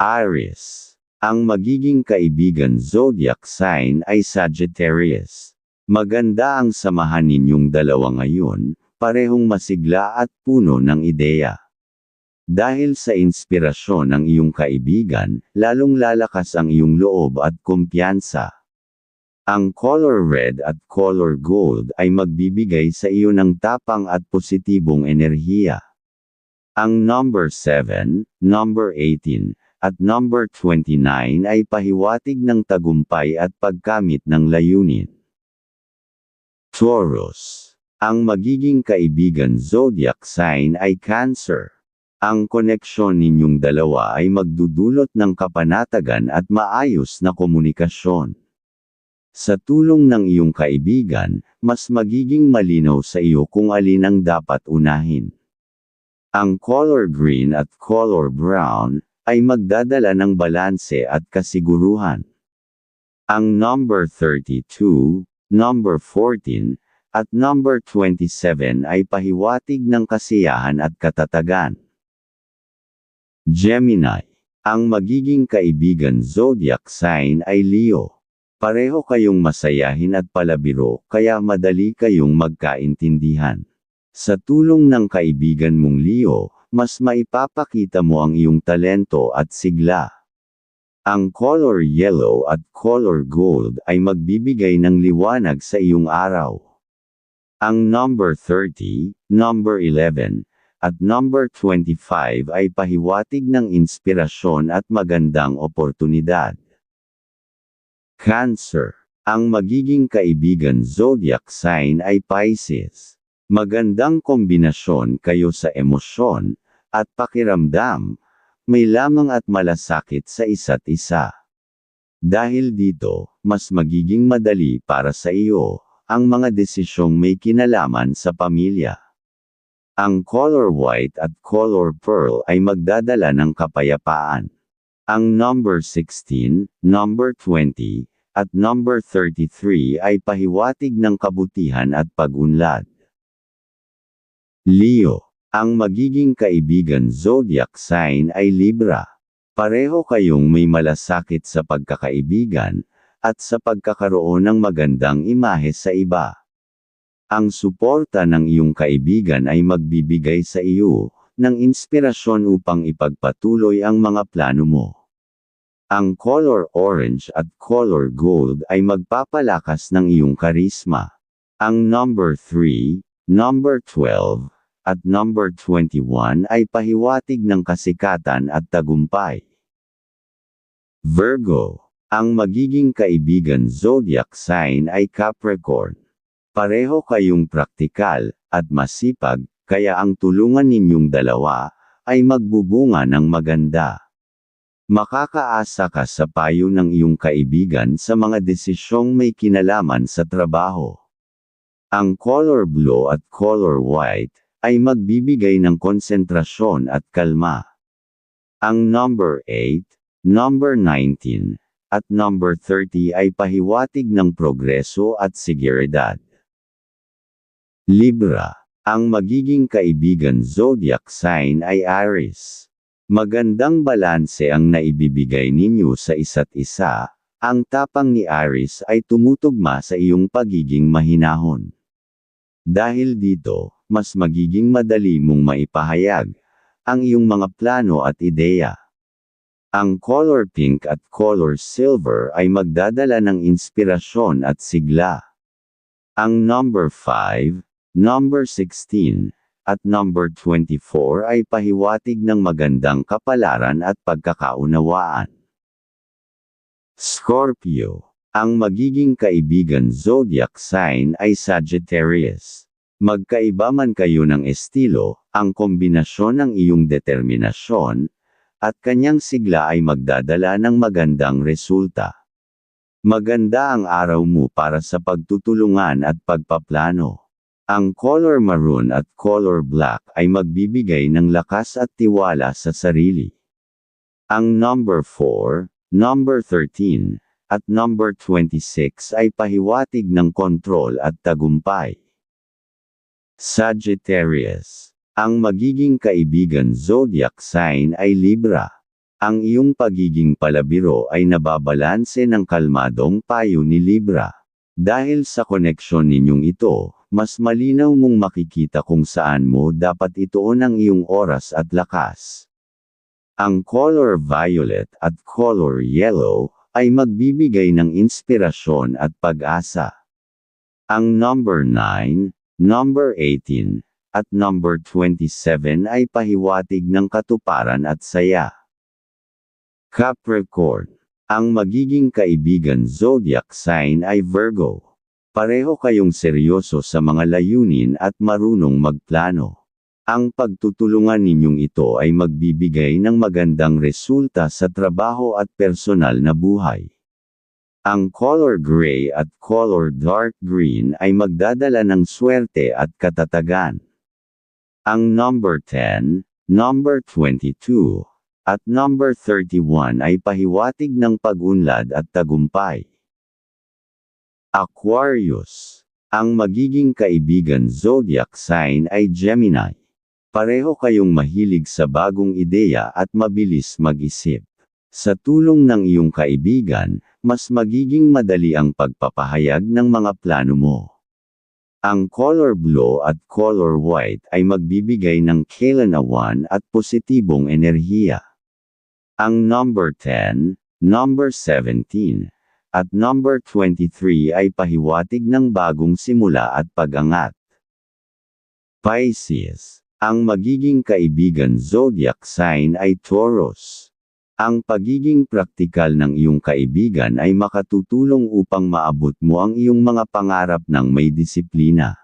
Aries. Ang magiging kaibigan zodiac sign ay Sagittarius. Maganda ang samahan ninyong dalawa ngayon, parehong masigla at puno ng ideya. Dahil sa inspirasyon ng iyong kaibigan, lalong lalakas ang iyong loob at kumpiyansa. Ang color red at color gold ay magbibigay sa iyo ng tapang at positibong enerhiya. Ang number 7, number 18, at number 29 ay pahiwatig ng tagumpay at pagkamit ng layunin. Taurus. Ang magiging kaibigan zodiac sign ay Cancer. Ang koneksyon ninyong dalawa ay magdudulot ng kapanatagan at maayos na komunikasyon. Sa tulong ng iyong kaibigan, mas magiging malinaw sa iyo kung alin ang dapat unahin. Ang color green at color brown ay magdadala ng balanse at kasiguruhan. Ang number 32, number 14, at number 27 ay pahiwatig ng kasiyahan at katatagan. Gemini. Ang magiging kaibigan zodiac sign ay Leo. Pareho kayong masayahin at palabiro kaya madali kayong magkaintindihan. Sa tulong ng kaibigan mong Leo, mas maipapakita mo ang iyong talento at sigla. Ang color yellow at color gold ay magbibigay ng liwanag sa iyong araw. Ang number 30, number 11, at number 25 ay pahiwatig ng inspirasyon at magandang oportunidad. Cancer. Ang magiging kaibigan zodiac sign ay Pisces. Magandang kombinasyon kayo sa emosyon, at pakiramdam, may lamang at malasakit sa isa't isa. Dahil dito, mas magiging madali para sa iyo, ang mga desisyong may kinalaman sa pamilya. Ang color white at color pearl ay magdadala ng kapayapaan. Ang number 16, number 20, at number 33 ay pahiwatig ng kabutihan at pag-unlad. Leo ang magiging kaibigan zodiac sign ay Libra. Pareho kayong may malasakit sa pagkakaibigan, at sa pagkakaroon ng magandang imahe sa iba. Ang suporta ng iyong kaibigan ay magbibigay sa iyo, ng inspirasyon upang ipagpatuloy ang mga plano mo. Ang color orange at color gold ay magpapalakas ng iyong karisma. Ang number 3, number 12, at number 21 ay pahiwatig ng kasikatan at tagumpay. Virgo. Ang magiging kaibigan zodiac sign ay Capricorn. Pareho kayong praktikal, at masipag, kaya ang tulungan ninyong dalawa, ay magbubunga ng maganda. Makakaasa ka sa payo ng iyong kaibigan sa mga desisyong may kinalaman sa trabaho. Ang color blue at color white, ay magbibigay ng konsentrasyon at kalma. Ang number 8, number 19, at number 30 ay pahiwatig ng progreso at seguridad. Libra. Ang magiging kaibigan zodiac sign ay Aries. Magandang balanse ang naibibigay ninyo sa isa't isa, ang tapang ni Aries ay tumutugma sa iyong pagiging mahinahon. Dahil dito, mas magiging madali mong maipahayag ang iyong mga plano at ideya. Ang color pink at color silver ay magdadala ng inspirasyon at sigla. Ang number 5, number 16, at number 24 ay pahiwatig ng magandang kapalaran at pagkakaunawaan. Scorpio. Ang magiging kaibigan zodiac sign ay Sagittarius. Magkaiba man kayo ng estilo, ang kombinasyon ng iyong determinasyon, at kanyang sigla ay magdadala ng magandang resulta. Maganda ang araw mo para sa pagtutulungan at pagpaplano. Ang color maroon at color black ay magbibigay ng lakas at tiwala sa sarili. Ang number 4, number 13, at number 26 ay pahiwatig ng kontrol at tagumpay. Sagittarius. Ang magiging kaibigan zodiac sign ay Libra. Ang iyong pagiging palabiro ay nababalanse ng kalmadong payo ni Libra. Dahil sa koneksyon ninyong ito, mas malinaw mong makikita kung saan mo dapat ituon ang iyong oras at lakas. Ang color violet at color yellow ay magbibigay ng inspirasyon at pag-asa. Ang number 9, number 18, at number 27 ay pahiwatig ng katuparan at saya. Capricorn. Ang magiging kaibigan zodiac sign ay Virgo. Pareho kayong seryoso sa mga layunin at marunong magplano. Ang pagtutulungan ninyong ito ay magbibigay ng magandang resulta sa trabaho at personal na buhay. Ang color gray at color dark green ay magdadala ng swerte at katatagan. Ang number 10, number 22, at number 31 ay pahiwatig ng pag-unlad at tagumpay. Aquarius. Ang magiging kaibigan zodiac sign ay Gemini. Pareho kayong mahilig sa bagong ideya at mabilis mag-isip. Sa tulong ng iyong kaibigan, mas magiging madali ang pagpapahayag ng mga plano mo. Ang color blue at color white ay magbibigay ng kailanawan at positibong enerhiya. Ang number 10, number 17, at number 23 ay pahiwatig ng bagong simula at pag-angat. Pisces. Ang magiging kaibigan zodiac sign ay Taurus. Ang pagiging praktikal ng iyong kaibigan ay makatutulong upang maabot mo ang iyong mga pangarap ng may disiplina.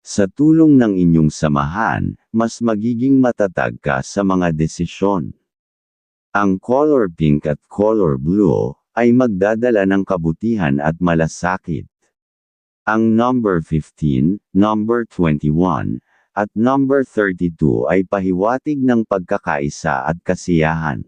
Sa tulong ng inyong samahan, mas magiging matatag ka sa mga desisyon. Ang color pink at color blue ay magdadala ng kabutihan at malasakit. Ang number 15, number 21, at number 32 ay pahiwatig ng pagkakaisa at kasiyahan.